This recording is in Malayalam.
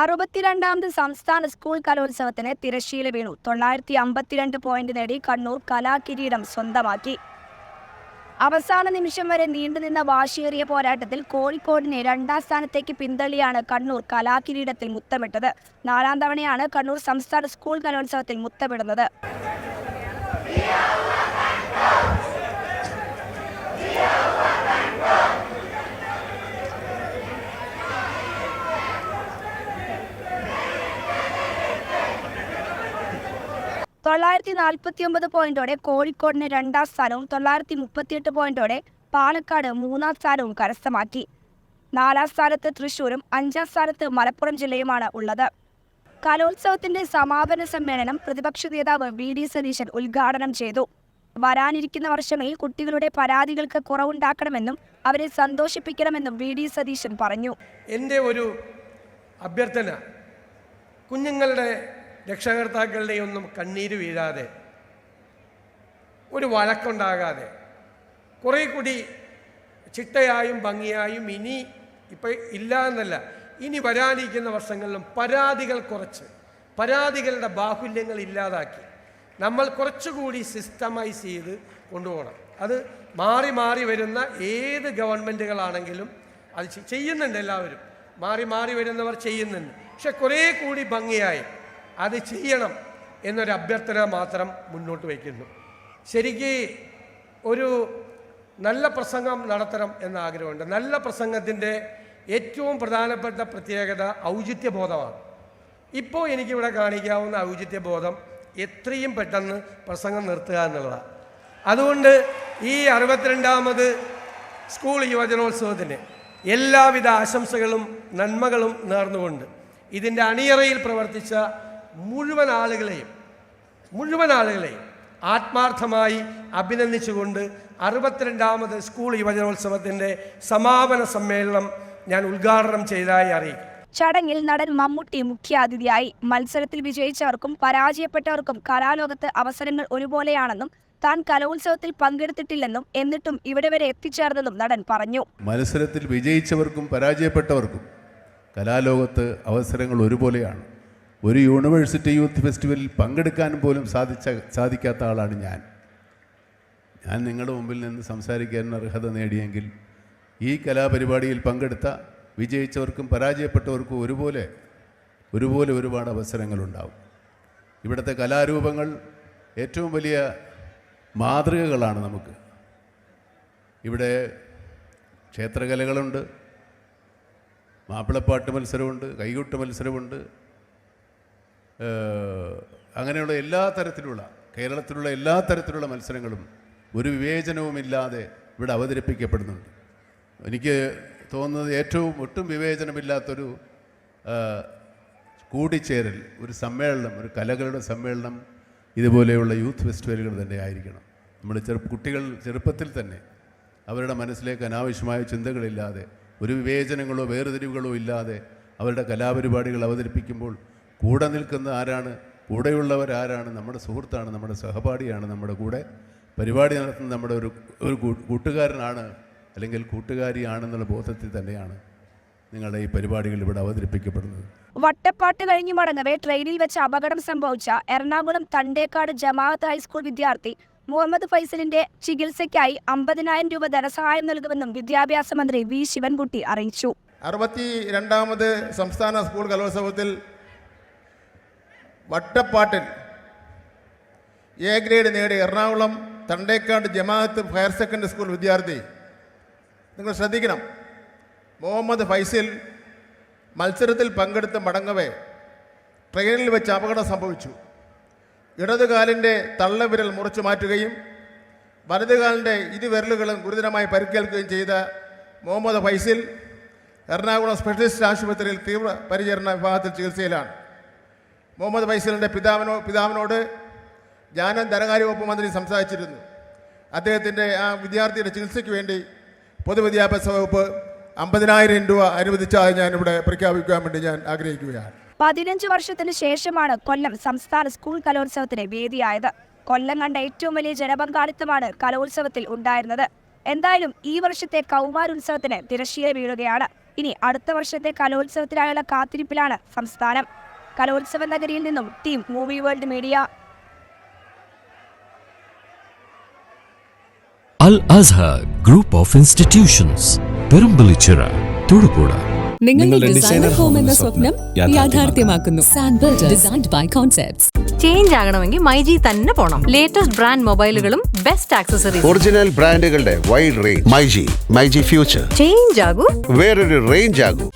അറുപത്തിരണ്ടാമത് സംസ്ഥാന സ്കൂൾ കലോത്സവത്തിന് തിരശ്ശീല വീണു. തൊള്ളായിരത്തി അമ്പത്തിരണ്ട് പോയിന്റ് നേടി കണ്ണൂർ കലാകിരീടം സ്വന്തമാക്കി. അവസാന നിമിഷം വരെ നീണ്ടുനിന്ന വാശിയേറിയ പോരാട്ടത്തിൽ കോഴിക്കോടിനെ രണ്ടാം സ്ഥാനത്തേക്ക് പിന്തള്ളിയാണ് കണ്ണൂർ കലാകിരീടത്തിൽ മുത്തമിട്ടത്. നാലാം തവണയാണ് കണ്ണൂർ സംസ്ഥാന സ്കൂൾ കലോത്സവത്തിൽ മുത്തമിടുന്നത്. തൊള്ളായിരത്തി നാൽപ്പത്തി ഒമ്പത് പോയിന്റോടെ കോഴിക്കോടിന് രണ്ടാം സ്ഥാനവും തൊള്ളായിരത്തി മുപ്പത്തിയെട്ട് പോയിന്റോടെ പാലക്കാട് മൂന്നാം സ്ഥാനവും കരസ്ഥമാക്കി. നാലാം സ്ഥാനത്ത് തൃശൂരും അഞ്ചാം സ്ഥാനത്ത് മലപ്പുറം ജില്ലയുമാണ് ഉള്ളത്. കലോത്സവത്തിന്റെ സമാപന സമ്മേളനം പ്രതിപക്ഷ നേതാവ് വി ഡി സതീശൻ ഉദ്ഘാടനം ചെയ്തു. വരാനിരിക്കുന്ന വർഷങ്ങളിൽ കുട്ടികളുടെ പരാതികൾക്ക് കുറവുണ്ടാക്കണമെന്നും അവരെ സന്തോഷിപ്പിക്കണമെന്നും വി ഡി സതീശൻ പറഞ്ഞു. എന്റെ ഒരു അഭ്യർത്ഥന കുഞ്ഞുങ്ങളുടെ രക്ഷകർത്താക്കളുടെയും ഒന്നും കണ്ണീര് വീഴാതെ ഒരു വഴക്കുണ്ടാകാതെ കുറേ കൂടി ചിട്ടയായും ഭംഗിയായും ഇനി ഇപ്പം ഇല്ല എന്നല്ല ഇനി വരാനിരിക്കുന്ന വർഷങ്ങളിലും പരാതികൾ കുറച്ച് പരാതികളുടെ ബാഹുല്യങ്ങൾ ഇല്ലാതാക്കി നമ്മൾ കുറച്ചുകൂടി സിസ്റ്റമൈസ് ചെയ്ത് കൊണ്ടുപോകണം. അത് മാറി മാറി വരുന്ന ഏത് ഗവൺമെന്റുകളാണെങ്കിലും അത് ചെയ്യുന്നുണ്ട് എല്ലാവരും. മാറി മാറി വരുന്നവർ ചെയ്യുന്നുണ്ട്. പക്ഷെ കുറേ കൂടി ഭംഗിയായി അത് ചെയ്യണം എന്നൊരു അഭ്യർത്ഥന മാത്രം മുന്നോട്ട് വയ്ക്കുന്നു. ശരിക്ക് ഒരു നല്ല പ്രസംഗം നടത്തണം എന്ന ആഗ്രഹമുണ്ട്. നല്ല പ്രസംഗത്തിന്റെ ഏറ്റവും പ്രധാനപ്പെട്ട പ്രത്യേകത ഔചിത്യബോധമാണ്. ഇപ്പോൾ എനിക്കിവിടെ കാണിക്കാവുന്ന ഔചിത്യബോധം എത്രയും പെട്ടെന്ന് പ്രസംഗം നിർത്തുക എന്നുള്ളതാണ്. അതുകൊണ്ട് ഈ അറുപത്തിരണ്ടാമത് സ്കൂൾ യുവജനോത്സവത്തിന് എല്ലാവിധ ആശംസകളും നന്മകളും നേർന്നുകൊണ്ട് ഇതിന്റെ അണിയറയിൽ പ്രവർത്തിച്ച മുഴുവൻ ആളുകളെയും മുഴുവൻ ആളുകളെയും ആത്മാർത്ഥമായി അഭിനന്ദിച്ചുകൊണ്ട് അറുപത്തിരണ്ടാമത് സ്കൂൾ യുവജനോത്സവത്തിന്റെ സമാപന സമ്മേളനം ഞാൻ ഉദ്ഘാടനം ചെയ്തതായി അറിയിക്കും. ചടങ്ങിൽ നടൻ മമ്മൂട്ടി മുഖ്യാതിഥിയായി മത്സരത്തിൽ വിജയിച്ചവർക്കും പരാജയപ്പെട്ടവർക്കും കലാലോകത്ത് അവസരങ്ങൾ ഒരുപോലെയാണെന്നും താൻ കലോത്സവത്തിൽ പങ്കെടുത്തിട്ടില്ലെന്നും എന്നിട്ടും ഇവിടെ വരെ എത്തിച്ചേർന്നെന്നും നടൻ പറഞ്ഞു. മത്സരത്തിൽ വിജയിച്ചവർക്കും പരാജയപ്പെട്ടവർക്കും കലാലോകത്ത് അവസരങ്ങൾ ഒരുപോലെയാണ്. ഒരു യൂണിവേഴ്സിറ്റി യൂത്ത് ഫെസ്റ്റിവലിൽ പങ്കെടുക്കാൻ പോലും സാധിച്ച സാധിക്കാത്ത ആളാണ് ഞാൻ. ഞാൻ നിങ്ങളുടെ മുമ്പിൽ നിന്ന് സംസാരിക്കാൻ അർഹത നേടിയെങ്കിൽ ഈ കലാപരിപാടിയിൽ പങ്കെടുത്ത വിജയിച്ചവർക്കും പരാജയപ്പെട്ടവർക്കും ഒരുപോലെ ഒരുപോലെ ഒരുപാട് അവസരങ്ങളുണ്ടാവും. ഇവിടുത്തെ കലാരൂപങ്ങൾ ഏറ്റവും വലിയ മാതൃകകളാണ് നമുക്ക്. ഇവിടെ ക്ഷേത്രകലകളുണ്ട് മാപ്പിളപ്പാട്ട് മത്സരമുണ്ട് കൈകൊട്ട് മത്സരമുണ്ട് അങ്ങനെയുള്ള എല്ലാ തരത്തിലുള്ള കേരളത്തിലുള്ള എല്ലാ തരത്തിലുള്ള മത്സരങ്ങളും ഒരു വിവേചനവുമില്ലാതെ ഇവിടെ അവതരിപ്പിക്കപ്പെടുന്നുണ്ട്. എനിക്ക് തോന്നുന്നത് ഏറ്റവും ഒട്ടും വിവേചനമില്ലാത്തൊരു കൂടിച്ചേരൽ ഒരു സമ്മേളനം ഒരു കലകളുടെ സമ്മേളനം ഇതുപോലെയുള്ള യൂത്ത് ഫെസ്റ്റിവലുകൾ തന്നെ ആയിരിക്കണം. നമ്മൾ ചെറു കുട്ടികൾ ചെറുപ്പത്തിൽ തന്നെ അവരുടെ മനസ്സിലേക്ക് അനാവശ്യമായ ചിന്തകളില്ലാതെ ഒരു വിവേചനങ്ങളോ വേർതിരിവുകളോ ഇല്ലാതെ അവരുടെ കലാപരിപാടികൾ അവതരിപ്പിക്കുമ്പോൾ കൂടെ നിൽക്കുന്ന ആരാണ്? കൂടെയുള്ളവർ ആരാണ്? നമ്മുടെ സുഹൃത്താണ് നമ്മുടെ സഹപാഠിയാണ് നമ്മുടെ കൂടെ പരിപാടി നടത്തുന്ന നമ്മുടെ ഒരു ഒരു കൂട്ടുകാരനാണ് അല്ലെങ്കിൽ കൂട്ടുകാരിയാണെന്നുള്ള ബോധത്തിൽ തന്നെയാണ് നിങ്ങളുടെ ഈ പരിപാടികൾ ഇവിടെ അവതരിപ്പിക്കപ്പെടുന്നത്. വട്ടപ്പാട്ട് കഴിഞ്ഞു മടങ്ങവേ ട്രെയിനിൽ വെച്ച് അപകടം സംഭവിച്ച എറണാകുളം തണ്ടേക്കാട് ജമാഅത്ത് ഹൈസ്കൂൾ വിദ്യാർത്ഥി മുഹമ്മദ് ഫൈസലിന്റെ ചികിത്സയ്ക്കായി അമ്പതിനായിരം രൂപ ധനസഹായം നൽകുമെന്നും വിദ്യാഭ്യാസ മന്ത്രി വി. ശിവൻകുട്ടി അറിയിച്ചു. അറുപത്തി രണ്ടാമത് സംസ്ഥാന സ്കൂൾ കലോത്സവത്തിൽ വട്ടപ്പാട്ടിൽ എ ഗ്രേഡ് നേടിയ Ernakulam Thandekkad Jamaat higher secondary school വിദ്യാർത്ഥി. നിങ്ങൾ ശ്രദ്ധിക്കണം. മുഹമ്മദ് ഫൈസിൽ മത്സരത്തിൽ പങ്കെടുത്ത് മടങ്ങവേ ട്രെയിനിൽ വെച്ച് അപകടം സംഭവിച്ചു. ഇടതുകാലിന്റെ തള്ളവിരൽ മുറിച്ചു മാറ്റുകയും വലതുകാലിന്റെ ഇരുവിരലുകളും ഗുരുതരമായി പരിക്കേൽക്കുകയും ചെയ്ത മുഹമ്മദ് ഫൈസിൽ എറണാകുളം സ്പെഷ്യലിസ്റ്റ് ആശുപത്രിയിൽ തീവ്ര പരിചരണ വിഭാഗത്തിൽ ചികിത്സയിലാണ്. മുഹമ്മദ് ഫൈസലിന്റെ പിതാവിനോ പിതാവിനോട് ഞാനും ധനകാര്യ വകുപ്പ് മന്ത്രി സംസാരിച്ചിരുന്നു. അദ്ദേഹത്തിന്റെ ആ വിദ്യാർത്ഥിയുടെ ചികിത്സയ്ക്ക് വേണ്ടി പൊതുവിദ്യാഭ്യാസ വകുപ്പ് അമ്പതിനായിരം രൂപ അനുവദിച്ചതായി ഞാനിവിടെ പ്രഖ്യാപിക്കാൻ വേണ്ടി ഞാൻ ആഗ്രഹിക്കുകയാണ്. പതിനഞ്ച് വർഷത്തിന് ശേഷമാണ് കൊല്ലം സംസ്ഥാന സ്കൂൾ കലോത്സവത്തിന് വേദിയായത്. കൊല്ലം കണ്ട ഏറ്റവും വലിയ ജനപങ്കാളിത്തമാണ് കലോത്സവത്തിൽ ഉണ്ടായിരുന്നത്. എന്തായാലും ഈ വർഷത്തെ കൗമാരോത്സവത്തിന് തിരശ്ശീല വീഴുകയാണ്. ഇനി അടുത്ത വർഷത്തെ കലോത്സവത്തിനായുള്ള കാത്തിരിപ്പിലാണ് സംസ്ഥാനം. കലോത്സവ നഗരിയിൽ നിന്നും team movie world media. Al Azhar group of institutions Perumpillichira Thodupuzha. നിങ്ങളുടെ ഡിസൈനർ ഹോം എന്ന സ്വപ്നം യാഥാർത്ഥ്യമാക്കുന്നു. ഡിസൈൻഡ് ബൈ കോൺസെപ്റ്റ്സ് ചേഞ്ച് ആകണമെങ്കിൽ മൈജി തന്നെ പോണം. ലേറ്റസ്റ്റ് ബ്രാൻഡ് മൊബൈലുകളും ബെസ്റ്റ് ആക്സസറീസ് ഒറിജിനൽ ബ്രാൻഡുകളുടെ wide range myG myG future change ആകൂ. വേറൊരു റേഞ്ച് ആകൂ.